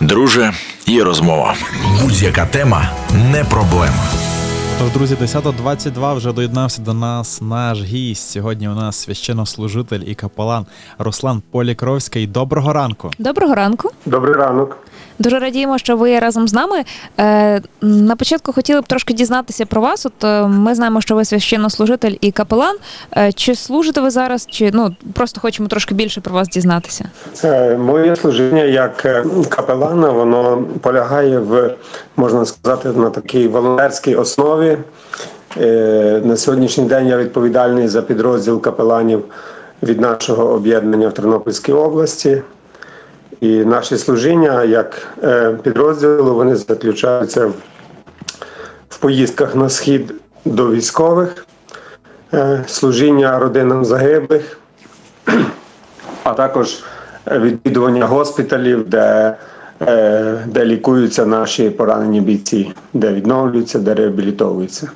Друже, є розмова. Будь-яка тема не проблема. Тож, друзі, 10.22 вже доєднався до нас наш гість. Сьогодні у нас священнослужитель і капелан Руслан Полікровський. Доброго ранку. Доброго ранку. Добрий ранок. Дуже радіємо, що ви разом з нами. Е, на початку хотіли б трошки дізнатися про вас. От е, ми знаємо, що ви священнослужитель і капелан. Е, чи служите ви зараз, чи ну просто хочемо трошки більше про вас дізнатися? Моє служіння як капелана, воно полягає в, можна сказати, на такій волонтерській основі. На сьогоднішній день я відповідальний за підрозділ капеланів від нашого об'єднання в Тернопільській області. І наші служіння як е, підрозділу вони заключаються в, поїздках на схід до військових, е, служіння родинам загиблих, а також відвідування госпіталів, де, е, де лікуються наші поранені бійці, де відновлюються, де реабілітовуються.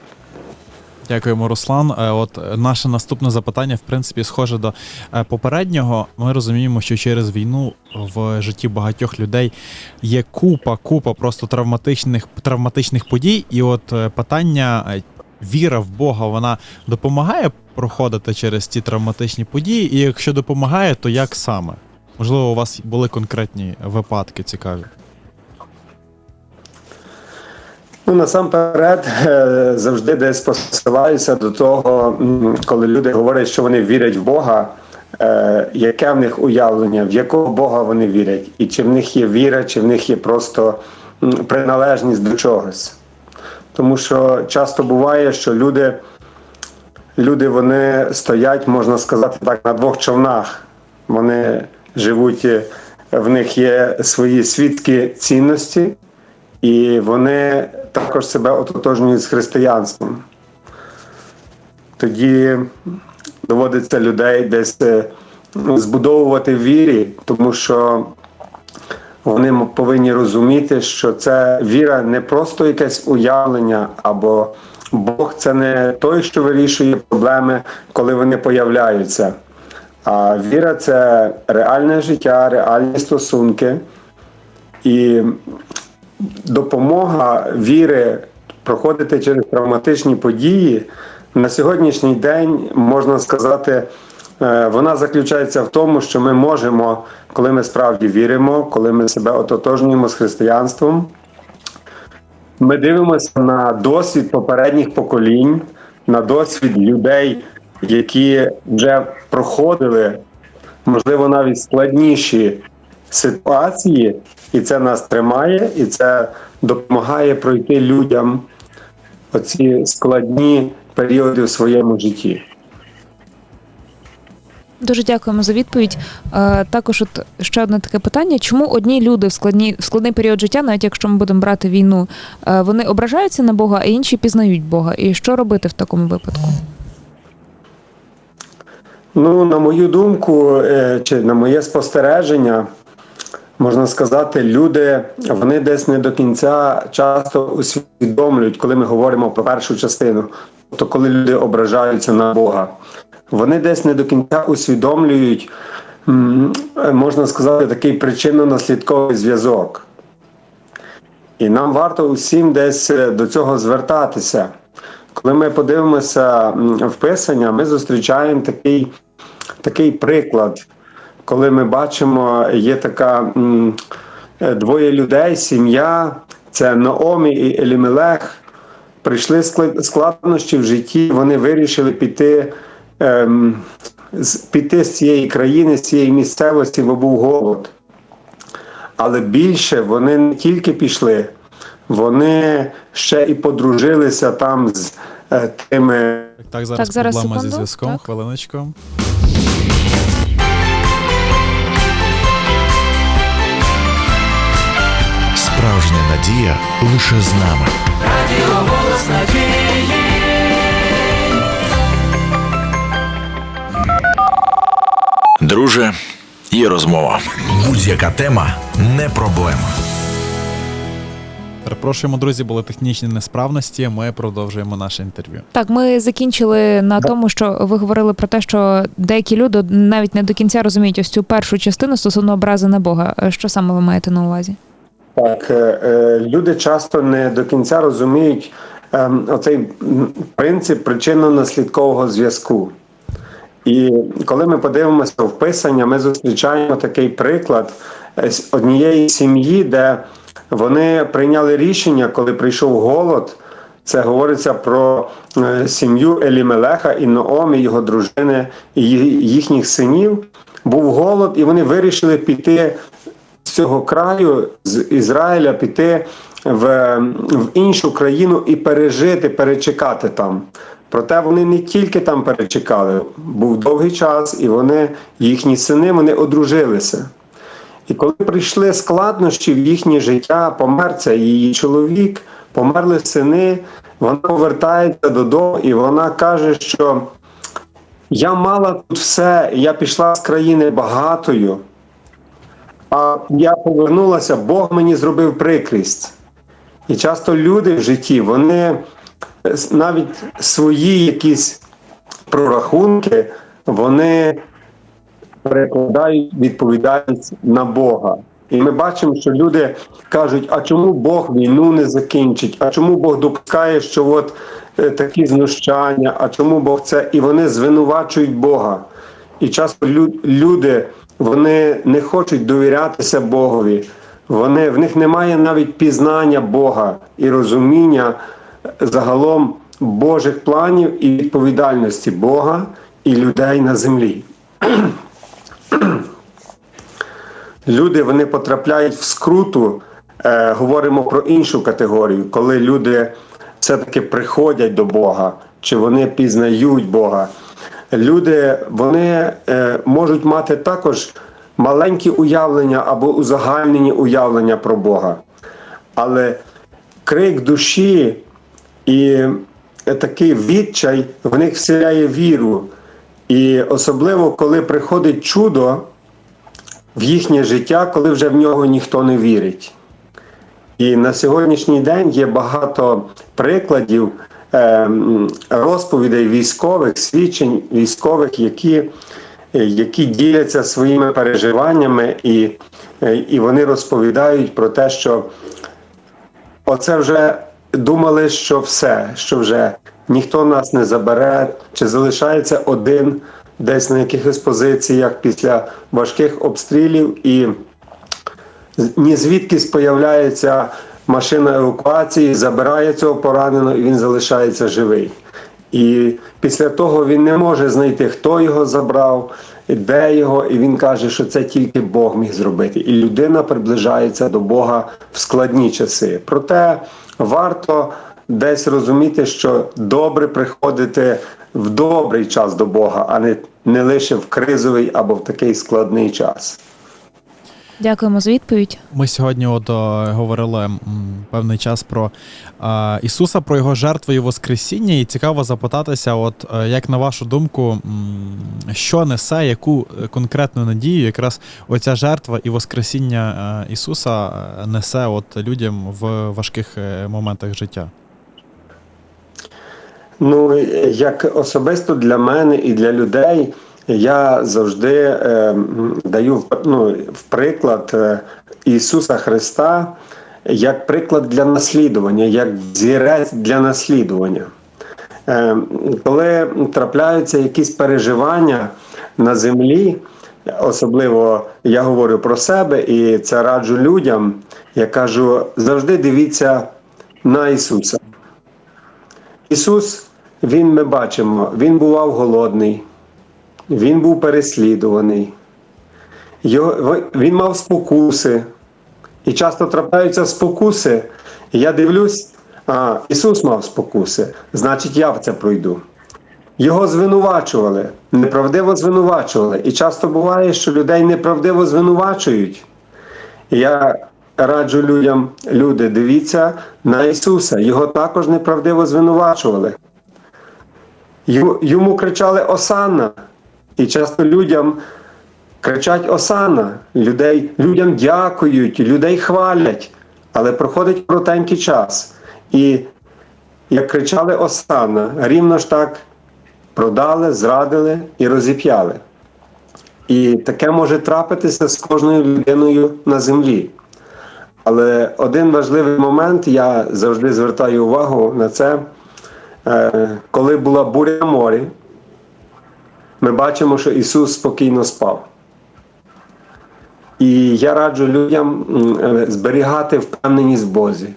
Дякуємо, Руслан. Е, От е, наше наступне запитання, в принципі, схоже до е, попереднього. Ми розуміємо, що через війну в житті багатьох людей є купа, купа просто травматичних травматичних подій. І от питання. Віра в Бога вона допомагає проходити через ці травматичні події, і якщо допомагає, то як саме? Можливо, у вас були конкретні випадки цікаві. Ну, насамперед, е, завжди десь посилаюся до того, коли люди говорять, що вони вірять в Бога, е, яке в них уявлення, в якого Бога вони вірять, і чи в них є віра, чи в них є просто приналежність до чогось. Тому що часто буває, що люди, люди вони стоять, можна сказати так, на двох човнах. Вони живуть, е, в них є свої світські цінності, і вони також себе ототожнюють з християнством. Тоді доводиться людей десь е, ну, збудовувати в вірі, тому що вони повинні розуміти, що це віра не просто якесь уявлення, або Бог це не той, що вирішує проблеми, коли вони появляються. А віра це реальне життя, реальні стосунки. І допомога віри проходити через травматичні події на сьогоднішній день можна сказати, е, вона заключається в тому, що ми можемо, коли ми справді віримо, коли ми себе ототожнюємо з християнством. Ми дивимося на досвід попередніх поколінь, на досвід людей, які вже проходили, можливо, навіть складніші ситуації, і це нас тримає, і це допомагає пройти людям оці складні періоди в своєму житті. Дуже дякуємо за відповідь. Е, також, от ще одне таке питання: чому одні люди в складні в складний період життя, навіть якщо ми будемо брати війну, е, вони ображаються на Бога, а інші пізнають Бога? І що робити в такому випадку? Ну, на мою думку, е, чи на моє спостереження, можна сказати, люди вони десь не до кінця часто усвідомлюють, коли ми говоримо про першу частину, тобто коли люди ображаються на Бога. Вони десь не до кінця усвідомлюють, можна сказати, такий причинно-наслідковий зв'язок. І нам варто усім десь е, до цього звертатися. Коли ми подивимося в писання, ми зустрічаємо такий, такий приклад, коли ми бачимо, є така е, двоє людей, сім'я, це Наомі і Елімелех. Прийшли складнощі в житті, вони вирішили піти, ем, з- піти з цієї країни, з цієї місцевості, бо був голод. Але більше вони не тільки пішли, вони ще і подружилися там з е, тими Так, зараз, Так, зараз, проблема зі зв'язком. Так. Хвилиночку. Справжня надія лише з нами. Радіо Друже, є розмова. Будь-яка тема не проблема. Перепрошуємо, друзі, були технічні несправності. Ми продовжуємо наше інтерв'ю. Так, ми закінчили на тому, що ви говорили про те, що деякі люди навіть не до кінця розуміють ось цю першу частину стосовно образи на Бога. Що саме ви маєте на увазі? Так, е, е, люди часто не до кінця розуміють ем, оцей принцип причинно-наслідкового зв'язку. І коли ми подивимося в писання, ми зустрічаємо такий приклад е, однієї сім'ї, де вони прийняли рішення, коли прийшов голод. Це говориться про сім'ю Елімелеха і Наомі, його дружини і їхніх синів. Був голод, і вони вирішили піти цього краю, з Ізраїля, піти в, в іншу країну і пережити, перечекати там. Проте вони не тільки там перечекали, був довгий час, і вони, їхні сини, вони одружилися. І коли прийшли складнощі в їхнє життя, помер це її чоловік, померли сини, вона повертається додому і вона каже, що я мала тут все, я пішла з країни багатою, а я повернулася, Бог мені зробив прикрість. І часто люди в житті, вони е, навіть свої якісь прорахунки, вони перекладають відповідальність на Бога. І ми бачимо, що люди кажуть: а чому Бог війну не закінчить? А чому Бог допускає, що от е, такі знущання, а чому Бог це? І вони звинувачують Бога. І часто лю- люди вони не хочуть довірятися Богові. Вони, в них немає навіть пізнання Бога і розуміння загалом Божих планів і відповідальності Бога і людей на землі. Люди вони потрапляють в скруту. Е, говоримо про іншу категорію, коли люди все-таки приходять до Бога, чи вони пізнають Бога. Люди вони е, можуть мати також маленькі уявлення або узагальнені уявлення про Бога. Але крик душі і такий відчай в них вселяє віру. І особливо, коли приходить чудо в їхнє життя, коли вже в нього ніхто не вірить. І на сьогоднішній день є багато прикладів е, розповідей військових, свідчень військових, які, е, які діляться своїми переживаннями, і, е, і вони розповідають про те, що оце вже думали, що все, що вже ніхто нас не забере, чи залишається один десь на якихось позиціях після важких обстрілів, і ні звідкись появляється машина евакуації, забирає цього пораненого, і він залишається живий. І після того він не може знайти, хто його забрав, де його, і він каже, що це тільки Бог міг зробити. І людина приближається до Бога в складні часи. Проте варто десь розуміти, що добре приходити в добрий час до Бога, а не, не лише в кризовий або в такий складний час. Дякуємо за відповідь. Ми сьогодні от о, говорили м, певний час про е, Ісуса, про його жертву і Воскресіння. І цікаво запитатися, от е, як на вашу думку, м, що несе, яку е, конкретну надію якраз оця жертва і Воскресіння е, Ісуса е, несе от людям в важких е, моментах життя? Ну, як особисто для мене і для людей, я завжди е, даю ну, в приклад е, Ісуса Христа як приклад для наслідування, як зірець для наслідування. Е, коли трапляються якісь переживання на землі, особливо я говорю про себе і це раджу людям, я кажу, завжди дивіться на Ісуса. Ісус, Він ми бачимо, Він бував голодний, Він був переслідуваний, його, Він мав спокуси. І часто трапляються спокуси. І я дивлюсь, а Ісус мав спокуси, значить, я в це пройду. Його звинувачували, неправдиво звинувачували. І часто буває, що людей неправдиво звинувачують. Я раджу людям, люди, дивіться на Ісуса. Його також неправдиво звинувачували. Йому, кричали Осанна. І часто людям кричать Осанна. Людей, людям дякують, людей хвалять. Але проходить коротенький час. І як кричали Осана, рівно ж так продали, зрадили і розіп'яли. І таке може трапитися з кожною людиною на землі. Але один важливий момент, я завжди звертаю увагу на це, е, коли була буря морі, ми бачимо, що Ісус спокійно спав. І я раджу людям е, зберігати впевненість в Бозі,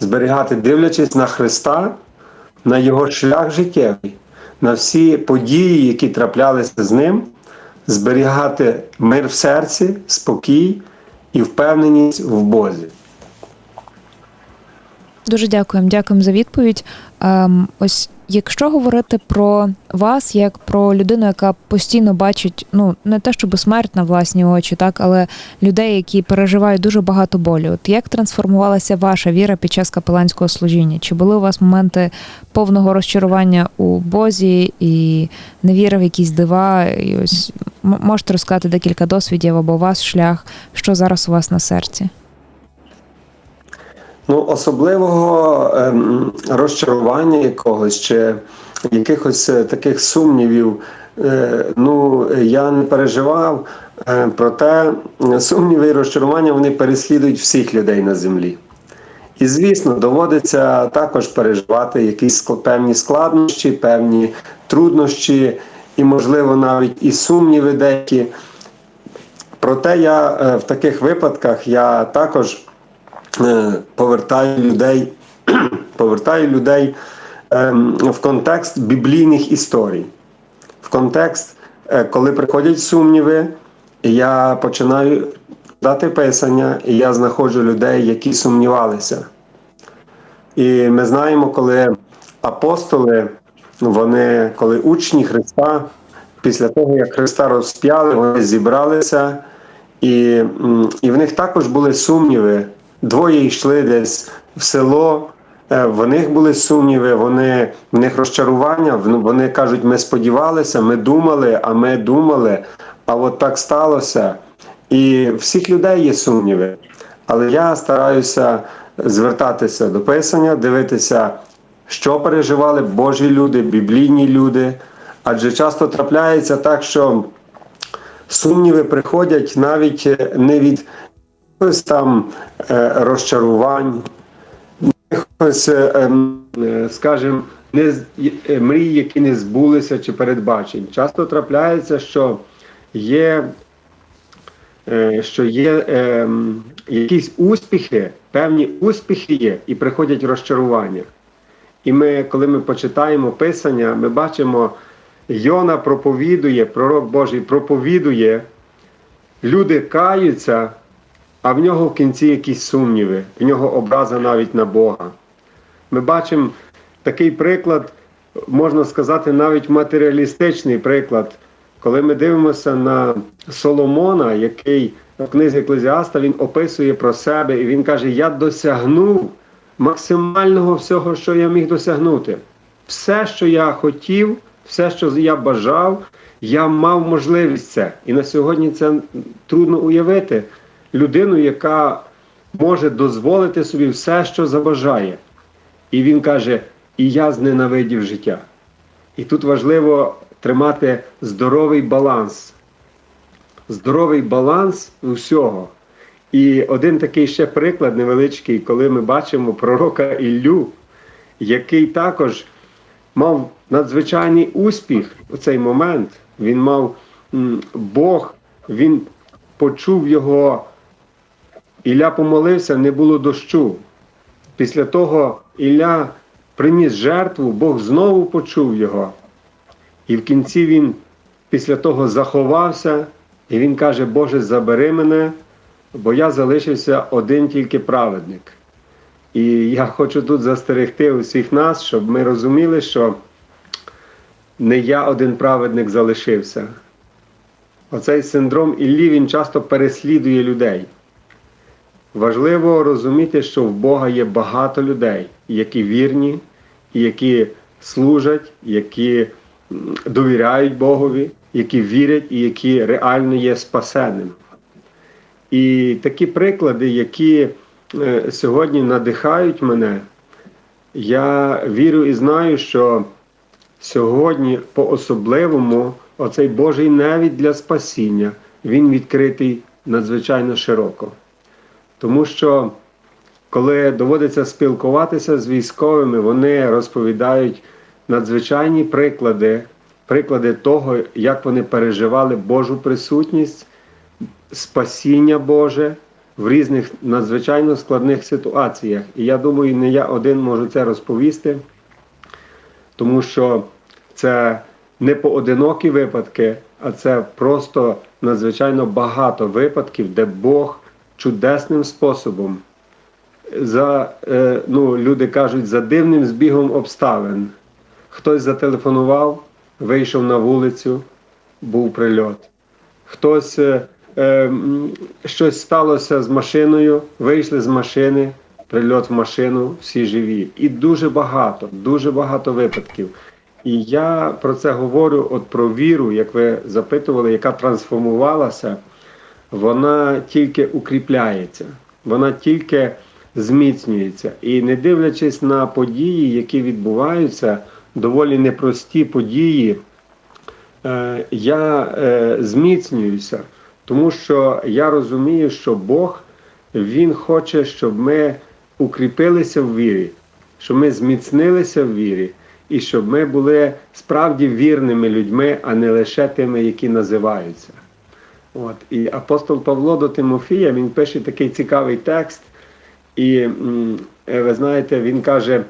зберігати, дивлячись на Христа, на Його шлях життєвий, на всі події, які траплялися з ним, зберігати мир в серці, спокій і впевненість в Бозі. Дуже дякуємо, дякуємо за відповідь. Ем, ось якщо говорити про вас як про людину, яка постійно бачить, ну не те, щоб смерть на власні очі, так, але людей, які переживають дуже багато болю. От як трансформувалася ваша віра під час капеланського служіння? Чи були у вас моменти повного розчарування у Бозі і невіри в якісь дива? І ось можете розказати декілька досвідів або ваш шлях, що зараз у вас на серці? Ну, особливого ем, розчарування якогось чи якихось е, таких сумнівів, е, ну, я не переживав. Е, проте сумніви і розчарування вони переслідують всіх людей на землі. І, звісно, доводиться також переживати якісь певні складнощі, певні труднощі, і, можливо, навіть і сумніви деякі. Проте я е, в таких випадках я також е, повертаю людей, повертаю людей ем, в контекст біблійних історій, в контекст, е, коли приходять сумніви, я починаю дати писання, і я знаходжу людей, які сумнівалися. І ми знаємо, коли апостоли, вони, коли учні Христа, після того, як Христа розп'яли, вони зібралися, і, і в них також були сумніви. Двоє йшли десь в село, е, в них були сумніви, вони, в них розчарування. Вони кажуть, ми сподівалися, ми думали, а ми думали, а от так сталося. І всіх людей є сумніви. Але я стараюся звертатися до писання, дивитися, що переживали Божі люди, біблійні люди. Адже часто трапляється так, що сумніви приходять навіть е, не від якихось там е, розчарувань, якихось, е, ем, е, скажімо, не, е, мрій, які не збулися чи передбачень. Часто трапляється, що є, е, що є ем, якісь успіхи, певні успіхи є, і приходять розчарування. І ми, коли ми почитаємо Писання, ми бачимо, Йона проповідує, пророк Божий проповідує, люди каються, а в нього в кінці якісь сумніви, в нього образа навіть на Бога. Ми бачимо такий приклад, можна сказати, навіть матеріалістичний приклад, коли ми дивимося на Соломона, який в книзі Еклезіаста він описує про себе, і він каже: Я досягнув максимального всього, що я міг досягнути. Все, що я хотів, все, що я бажав, я мав можливість це. І на сьогодні це трудно уявити людину, яка може дозволити собі все, що забажає. І він каже: І я зненавидів життя. І тут важливо тримати здоровий баланс. Здоровий баланс усього. І один такий ще приклад невеличкий, коли ми бачимо пророка Іллю, який також мав надзвичайний успіх у цей момент. Він мав Бог, він почув його. Ілля помолився, не було дощу. Після того Ілля приніс жертву, Бог знову почув його. І в кінці він після того заховався, і він каже: Боже, забери мене, бо я залишився один тільки праведник. І я хочу тут застерегти усіх нас, щоб ми розуміли, що не я один праведник залишився. Оцей синдром Іллі він часто переслідує людей. Важливо розуміти, що в Бога є багато людей, які вірні, які служать, які довіряють Богові, які вірять і які реально є спасенними. І такі приклади, які е, сьогодні надихають мене. Я вірю і знаю, що сьогодні по-особливому оцей Божий невід для спасіння, він відкритий надзвичайно широко. Тому що коли доводиться спілкуватися з військовими, вони розповідають надзвичайні приклади, приклади того, як вони переживали Божу присутність, спасіння Боже в різних надзвичайно складних ситуаціях. І я думаю, не я один можу це розповісти, тому що це не поодинокі випадки, а це просто надзвичайно багато випадків, де Бог чудесним способом за, е, ну, люди кажуть, за дивним збігом обставин. Хтось зателефонував, вийшов на вулицю, був прильот. Хтось е, е, щось сталося з машиною, вийшли з машини, прильот в машину, всі живі. І дуже багато, дуже багато випадків. І я про це говорю, от про віру, як ви запитували, яка трансформувалася, вона тільки укріпляється, вона тільки зміцнюється. І не дивлячись на події, які відбуваються, доволі непрості події, е, я е, зміцнююся, тому що я розумію, що Бог Він хоче, щоб ми укріпилися в вірі, щоб ми зміцнилися в вірі, і щоб ми були справді вірними людьми, а не лише тими, які називаються. От. І апостол Павло до Тимофія він пише такий цікавий текст. І е, ви знаєте, він каже: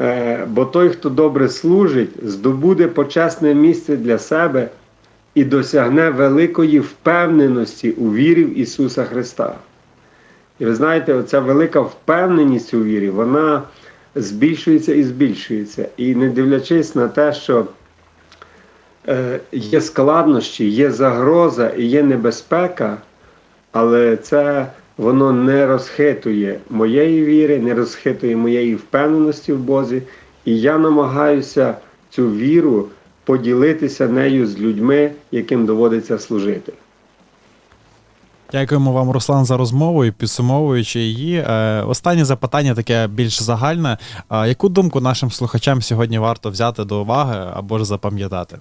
е, бо той, хто добре служить, здобуде почесне місце для себе і досягне великої впевненості у вірі в Ісуса Христа. І ви знаєте, оця велика впевненість у вірі, вона збільшується і збільшується. І не дивлячись на те, що є складнощі, є загроза і є небезпека, але це воно не розхитує моєї віри, не розхитує моєї впевненості в Бозі. І я намагаюся цю віру поділитися нею з людьми, яким доводиться служити. Дякуємо вам, Руслан, за розмову і підсумовуючи її. Е, останнє запитання таке більш загальне. Е, яку думку нашим слухачам сьогодні варто взяти до уваги або ж запам'ятати?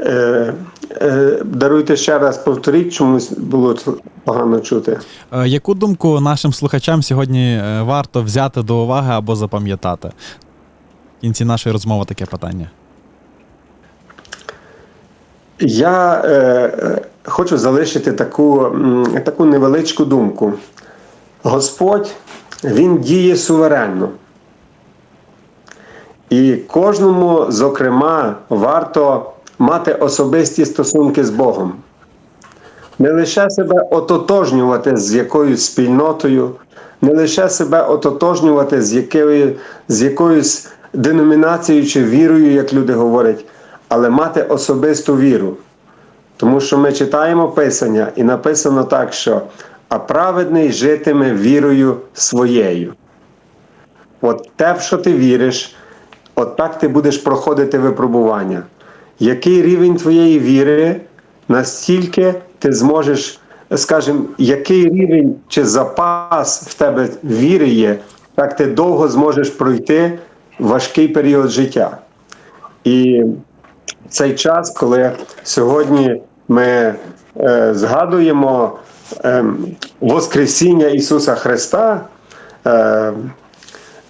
Е, е, даруйте ще раз повторіть, чомусь було погано чути. Е, яку думку нашим слухачам сьогодні варто взяти до уваги або запам'ятати? В кінці нашої розмови таке питання. Я е, хочу залишити таку, таку невеличку думку. Господь Він діє суверенно. І кожному, зокрема, варто мати особисті стосунки з Богом. Не лише себе ототожнювати з якоюсь спільнотою, не лише себе ототожнювати з, якою, з якоюсь деномінацією чи вірою, як люди говорять, але мати особисту віру. Тому що ми читаємо Писання, і написано так, що а праведний житиме вірою своєю. От те, в що ти віриш, от так ти будеш проходити випробування. Який рівень твоєї віри, настільки ти зможеш, скажімо, який рівень чи запас в тебе віри є, так ти довго зможеш пройти важкий період життя. І цей час, коли сьогодні ми е, згадуємо е, Воскресіння Ісуса Христа, е,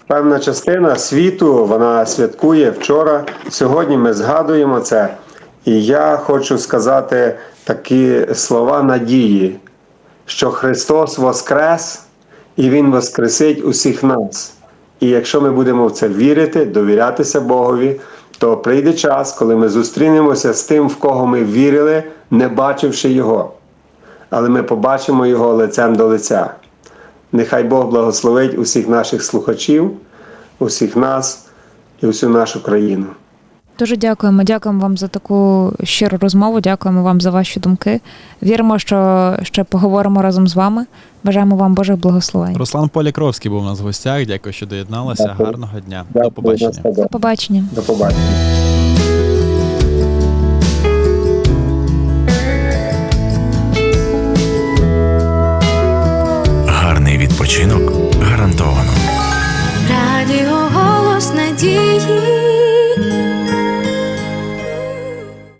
певна частина світу вона святкує вчора. Сьогодні ми згадуємо це. І я хочу сказати такі слова надії, що Христос Воскрес і Він Воскресить усіх нас. І якщо ми будемо в це вірити, довірятися Богові, то прийде час, коли ми зустрінемося з тим, в кого ми вірили, не бачивши Його. Але ми побачимо Його лицем до лиця. Нехай Бог благословить усіх наших слухачів, усіх нас і всю нашу країну. Дуже дякуємо. Дякуємо вам за таку щиру розмову. Дякуємо вам за ваші думки. Віримо, що ще поговоримо разом з вами. Бажаємо вам Божих благословень. Руслан Полякровський був у нас в гостях. Дякую, що доєдналася. Дякую. Гарного дня. До побачення. До побачення. До побачення.